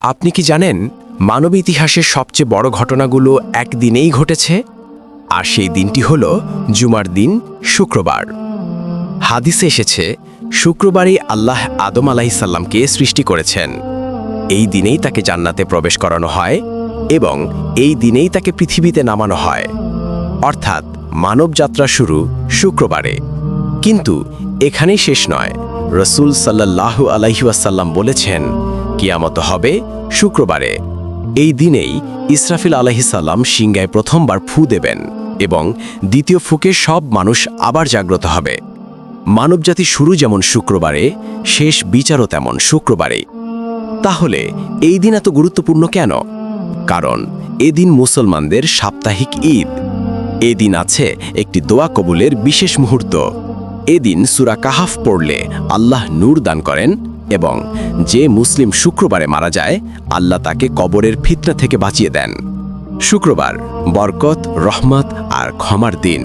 আপনি কি জানেন, মানব ইতিহাসের সবচেয়ে বড় ঘটনাগুলো একদিনেই ঘটেছে? আর সেই দিনটি হল জুমার দিন, শুক্রবার। হাদিসে এসেছে, শুক্রবারই আল্লাহ আদম আলাহিসাল্লামকে সৃষ্টি করেছেন। এই দিনেই তাকে জান্নাতে প্রবেশ করানো হয় এবং এই দিনেই তাকে পৃথিবীতে নামানো হয়। অর্থাৎ মানবযাত্রা শুরু শুক্রবারে। কিন্তু এখানেই শেষ নয় রসুল সাল্লাল্লাহু আলাইহাসাল্লাম বলেছেন, কিয়ামত হবে শুক্রবারে। এই দিনেই ইসরাফিল আলাহিসাল্লাম সিংগায় প্রথমবার ফু দেবেন এবং দ্বিতীয় ফুকে সব মানুষ আবার জাগ্রত হবে। মানবজাতি শুরু যেমন শুক্রবারে, শেষ বিচারও তেমন শুক্রবারে তাহলে এই দিন এত গুরুত্বপূর্ণ কেন? কারণ এদিন মুসলমানদের সাপ্তাহিক ঈদ। এদিন আছে একটি দোয়া কবুলের বিশেষ মুহূর্ত। এদিন সুরা কাহাফ পড়লে আল্লাহ নূর দান করেন এবং যে মুসলিম শুক্রবারে মারা যায়, আল্লাহ তাকে কবরের ফিতনা থেকে বাঁচিয়ে দেন। শুক্রবার বরকত, রহমত আর ক্ষমার দিন।